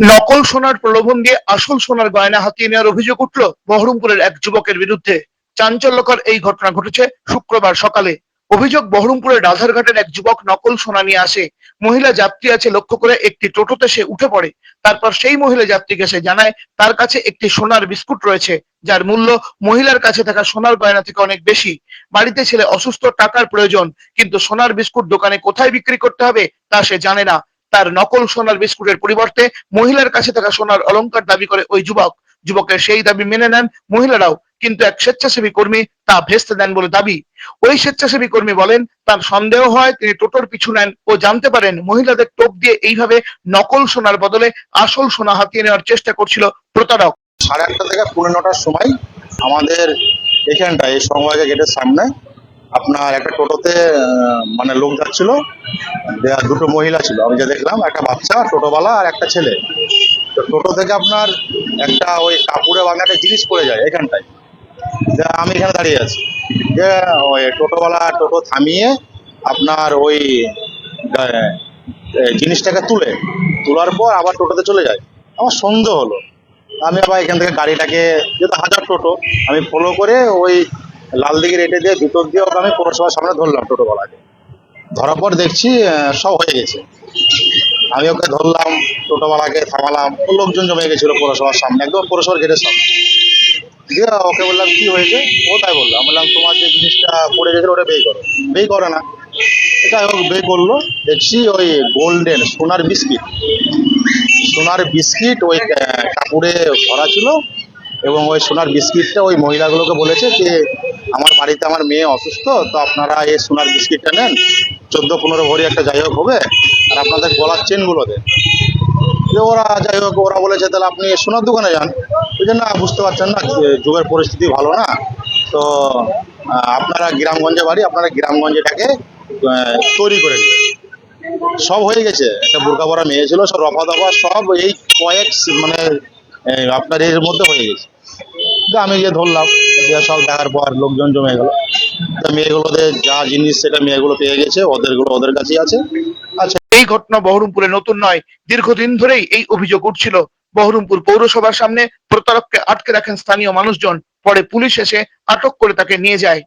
নকল সোনার প্রলোভন দিয়ে আসল সোনার গয়না হাতিয়ে নেওয়ার অভিযোগ উঠল বহরমপুরের এক যুবকের বিরুদ্ধে। চাঞ্চল্যকর এই ঘটনা ঘটেছে শুক্রবার সকালে। অভিযোগ বহরমপুরের রাধারঘাটের এক যুবক নকল সোনা নিয়ে আসে। মহিলা যাত্রী আছে লক্ষ্য করে একটি টোটোতে সে উঠে পড়ে। তারপর সেই মহিলা যাত্রীকে সে জানায়, তার কাছে একটি সোনার বিস্কুট রয়েছে, যার মূল্য মহিলার কাছে থাকা সোনার গয়না থেকে অনেক বেশি। বাড়িতে ছেলে অসুস্থ, টাকার প্রয়োজন, কিন্তু সোনার বিস্কুট দোকানে কোথায় বিক্রি করতে হবে তা সে জানে না। তার নকল সোনার বিস্কুটের পরিবর্তে মহিলার কাছে থাকা সোনার অলংকার দাবি করে ওই যুবক। যুবকের সেই দাবি মেনে নেন মহিলারাও, কিন্তু এক স্বেচ্ছাসেবী কর্মী তা ভেস্তে দেন বলে দাবি। ওই স্বেচ্ছাসেবী কর্মী বলেন, তার সন্দেহ হয় তিনি টোটোর পিছু নেন ও জানতে পারেন মহিলাদের টোপ দিয়ে এইভাবে নকল সোনার বদলে আসল সোনা হাতিয়ে নেওয়ার চেষ্টা করছিল প্রতারক। সাড়ে আটটা থেকে পৌনে নটার সময় আমাদের এখানটায়, এই সমবায় গেটের সামনে আপনার একটা টোটোতে মানে লোক যাচ্ছিল দুটো মহিলা ছিল। আমি যে দেখলাম, একটা বাচ্চা, টোটোওয়ালা আর একটা ছেলে। তো টোটো থেকে আপনার একটা ওই কাপড়ে একটা জিনিস পড়ে যায় এখানটায়। যে আমি এখানে দাঁড়িয়ে আছি। যে, ওই টোটোওয়ালা টোটো থামিয়ে আপনার ওই জিনিসটাকে তুলে, তোলার পর আবার টোটোতে চলে যায়। আমার সন্দেহ হলো। আমি আবার এখান থেকে গাড়িটাকে, যেহেতু হাজার টোটো, আমি ফলো করে ওই লাল দিকে রেটে দিয়ে ভিতর দিয়ে ওকে আমি পৌরসভার সামনে ধরলাম টোটোওয়ালাকে। ধরার পর দেখছি সব হয়ে গেছে। আমি ওকে ধরলাম, টোটোওয়ালাকে থামালাম লোকজন জমে গেছিল পৌরসভার সামনে, একদম পৌরসভার গেটের সামনে। দিয়ে ওকে বললাম, কি হয়েছে? ও তাই বলল, আমি বললাম, তোমার যে জিনিসটা পড়ে গেছিল, ওটা বেই করো। বেই করে না। যাই হোক বে করল। দেখছি ওই গোল্ডেন সোনার বিস্কিট। সোনার বিস্কিট ওই কাপড়ে ভরা ছিল। এবং ওই সোনার বিস্কিটটা ওই মহিলাগুলোকে বলেছে যে, আমার বাড়িতে আমার মেয়ে অসুস্থ, তো আপনারা এই সোনার বিস্কিটটা নেন। চোদ্দ, পনেরো ভরি একটা যাই হোক হবে, আর আপনাদের গলার চেনগুলো দেন। যে ওরা যাই হোক, ওরা বলেছে, তাহলে আপনি সোনার দোকানে যান। ওই জন্য বুঝতে পারছেন না যুগের পরিস্থিতি ভালো না। তো আপনারা গ্রামগঞ্জে বাড়ি, আপনারা গ্রামগঞ্জেটাকে তৈরি করে নেবেন সব হয়ে গেছে। একটা বোরকা পরা মেয়ে ছিল সব রফা দফা, সব এই কয়েক মানে আপনার এর মধ্যে হয়ে গেছে। তো আমি গিয়ে ধরলাম, যে সব দেখার পর লোকজন জমে গেল। তো মেয়েগুলোদের যা জিনিস সেটা মেয়েগুলো পেয়ে গেছে, ওদেরগুলো ওদের কাছেই আছে। আচ্ছা এই ঘটনা বহরমপুরে নতুন নয়, দীর্ঘদিন ধরেই এই অভিযোগ উঠছিল। বহরমপুর পৌরসভার সামনে প্রতারককে আটকে রাখেন স্থানীয় মানুষজন, পরে পুলিশ এসে আটক করে তাকে নিয়ে যায়।